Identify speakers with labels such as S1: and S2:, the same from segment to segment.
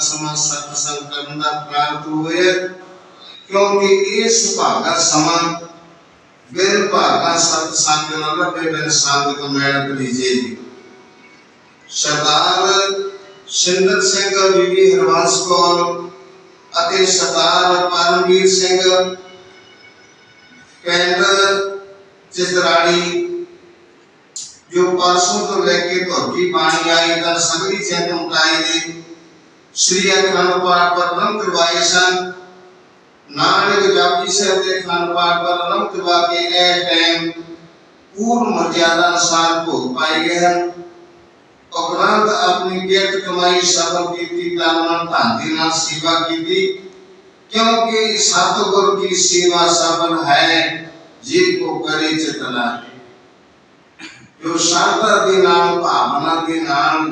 S1: ਸਮਾਂ ਸਤ ਕਰਨ ਦਾ ਪ੍ਰਾਪਤ ਹੋਇਆ ਕਿਉਂਕਿ ਇਸ ਭਾਗਾ ਸਮਾਂ ਬਿਨ ਭਾਗਾ ਸਤ ਨਾ ਲੱਭੇ, ਬਿਨ ਸੰਗ ਕਮੈਣ ਭਲੀਜੇ ਜੀ ਸਰਦਾਰ ਸਿੰਦਰ ਸਿੰਘ ਬੀਬੀ ਹਰਵੰਸ ਕੌਰ ਅਤੇ ਸਰਦਾਰ ਪਰਮਵੀਰ ਸਿੰਘ ਪਿੰਡ ਚਿਤਰਾੜੀ ਜੋ ਪਰਸੋਂ ਤੋਂ ਲੈ ਕੇ ਧੋਤੀ ਪਾਣੀ ਆਈ ਤਾਂ ਸੰਗਰੀ ਚਿੰਤ ਮੁਕਾਈ ਦੀ ਸ੍ਰੀ ਅਖੰਡ ਪਾਠ ਪਰ ਕਰਵਾਏ ਸਨ ਨਾਨਕ ਜਾਪੀ ਸਾਹਿਬ ਦੇ ਅਖੰਡ ਪਾਠ ਪਰ ਕਰਵਾ ਕੇ ਇਹ ਟਾਈਮ ਪੂਰਨ ਮਰਜ਼ਾਦਾ ਅਨੁਸਾਰ ਭੋਗ ਪਾਏ ਗਏ ਹਨ ਉਪਰੰਤ ਆਪਣੀ ਕਿਰਤ ਕਮਾਈ ਸਫਲ ਕੀਤੀ ਕਾਮਨਾ ਧਨ ਨਾਲ ਸੇਵਾ ਕੀਤੀ ਕਿਉਂਕਿ ਸਤਿਗੁਰ ਦੀ ਸੇਵਾ ਸਫਲ ਹੈ ਜੇ ਕੋ ਕਰੇ ਚਤਨਾ ਜੋ ਸ਼ਰਧਾ ਦੇ ਨਾਲ ਭਾਵਨਾ ਦੇ ਨਾਲ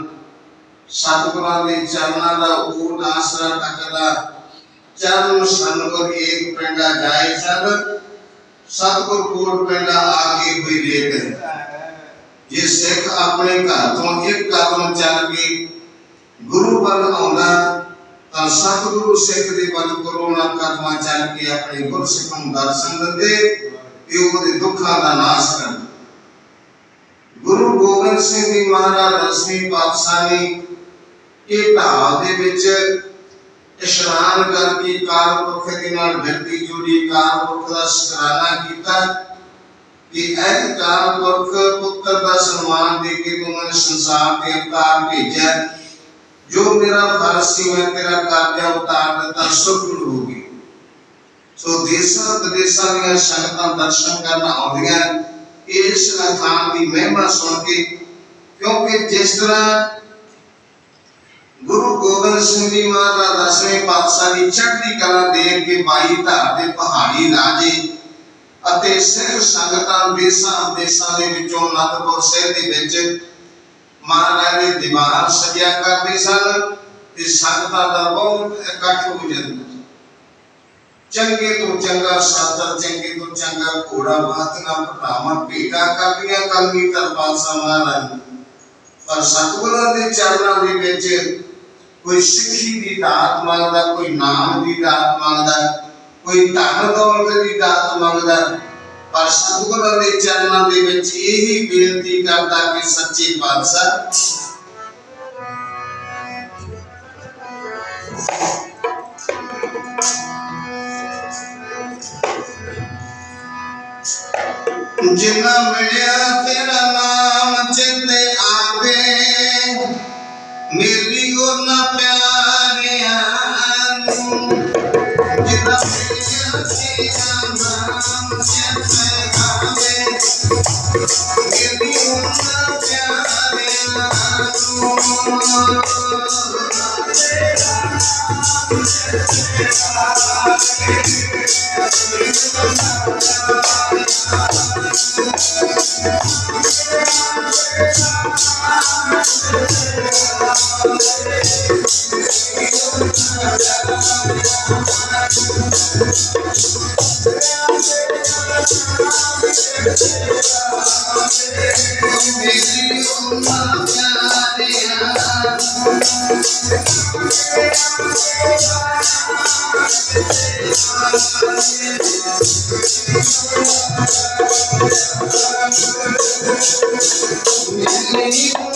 S1: ਸਤਿਗੁਰਾਂ ਦੇ ਚਰਨਾਂ ਦਾ ਊਟ ਆਸਰਾ ਤੱਕਦਾ। ਚਰਨ ਸੰਗੁਰ ਏਕ ਪਿੰਡਾ ਜਾਏ ਸਭ, ਸਤਿਗੁਰ ਕੋਟ ਪਿੰਡਾ ਆ ਕੇ ਹੋਈ ਰੇਟ ਜੇ ਸਿੱਖ ਆਪਣੇ ਘਰ ਤੋਂ ਇੱਕ ਕਦਮ ਚੱਲ ਕੇ ਗੁਰੂ ਵੱਲ ਆਉਂਦਾ, ਤਾਂ ਸਤਿਗੁਰੂ ਸਿੱਖ ਦੇ ਵੱਲ ਕਰੋਨਾ ਕਦਮਾਂ ਚੱਲ ਕੇ ਆਪਣੇ ਗੁਰਸਿੱਖ ਦਰਸ਼ਨ ਦਿੰਦੇ ਤੇ ਉਹਦੇ ਦੁੱਖਾਂ ਦਾ ਨਾਸ਼ ਕਰਦੇ। ਗੁਰੂ ਗੋਬਿੰਦ ਸਿੰਘ ਜੀ ਮਹਾਰਾਜ ਦਸਵੀਂ ਪਾਤਸ਼ਾਹ ਨੇ ਇਹ ਢਾਲ ਦੇ ਵਿੱਚ ਇਸ਼ਨਾਨ ਕਰਕੇ ਕਾਲ ਦੇ ਨਾਲ ਬਿਰਤੀ ਜੋੜੀ ਕਾਲ ਦਾ ਸ਼ੁਕਰਾਨਾ ਕੀਤਾ। ਕਿ ਇਹ ਕਾਲ ਪੁੱਤਰ ਦਾ ਸਨਮਾਨ ਦੇ ਕੇ ਤੂੰ ਮੈਨੂੰ ਸੰਸਾਰ ਦੇ ਅਵਤਾਰ ਭੇਜਿਆ। ਜੋ ਮੇਰਾ ਫਰਜ਼ ਸੀ, ਮੈਂ ਤੇਰਾ ਕਾਰਜਾ ਉਤਾਰ ਦਿੱਤਾ ਸੁਖੜ ਹੋ ਗਈ ਸੋ ਦੇਸਾਂ ਵਿਦੇਸਾਂ ਦੀਆਂ ਸੰਗਤਾਂ ਦਰਸ਼ਨ ਕਰਨ ਆਉਂਦੀਆਂ। ਇਸ ਅਖਾਨ ਦੀ ਮਹਿਮਾ ਸੁਣ ਕੇ, ਕਿਉਂਕਿ ਜਿਸ ਤਰ੍ਹਾਂ ਗੁਰੂ ਗੋਬਿੰਦ ਸਿੰਘ ਜੀ ਮਹਾਰਾਜ ਦਸਵੇਂ ਪਾਤਸ਼ਾਹ ਦੀ ਚੜ੍ਹਦੀ ਕਲਾ ਦੇਖ ਕੇ ਬਾਈ ਧਾਰ ਦੇ ਪਹਾੜੀ ਰਾਜੇ ਅਤੇ ਸਿੱਖ ਸੰਗਤਾਂ ਦੇਸਾਂ ਦੇਸਾਂ ਦੇ ਵਿੱਚੋਂ ਅਨੰਦਪੁਰ ਸਾਹਿਬ ਦੇ ਵਿੱਚ ਮਹਾਰਾਜ ਦੇ ਦੀਵਾਰ ਸਜਿਆ ਕਰਦੇ ਸਨ ਤੇ ਸੰਗਤਾਂ ਦਾ ਬਹੁਤ ਇਕੱਠ ਹੋ ਜਾਂਦਾ ਚੰਗੇ ਤੋਂ ਚੰਗਾ ਸਾਦਰ, ਚੰਗੇ ਤੋਂ ਚੰਗਾ ਘੋੜਾ ਬਾਤਨਾ ਪਟਾਵਾ ਭੇਟਾ ਕਰਦੀਆਂ ਕਲਗੀ ਤਰਪਾਲਸਾ ਮਹਾਰਾਜ। ਪਰ ਸਤਿਗੁਰਾਂ ਦੇ ਚਰਨਾਂ ਦੇ ਵਿੱਚ ਕੋਈ ਸਿੱਖੀ ਦੀ ਦਾਤ ਮੰਗਦਾ, ਕੋਈ ਨਾਮ ਦੀ ਦਾਤ ਮੰਗਦਾ, ਕੋਈ ਧਨ ਦੌਲਤ ਦੀ ਦਾਤ ਮੰਗਦਾ, ਪਰ ਸਤਿਗੁਰਾਂ ਦੇ ਚਰਨਾਂ ਦੇ ਵਿੱਚ ਇਹੀ ਬੇਨਤੀ ਕਰਦਾ ਕਿ ਸੱਚੇ ਪਾਤਸ਼ਾਹ ਜਿੰਨਾ ਮਿਲਿਆ ਤੇਰਾ ਨਾਮ ਮਿਲਿਆ ਤੇਰਾ ਨਾਮ ਚਿੰਤੇ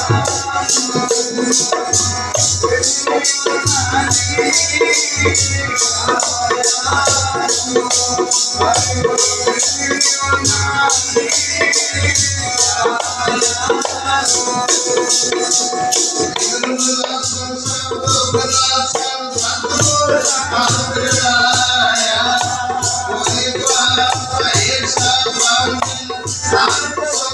S1: I'm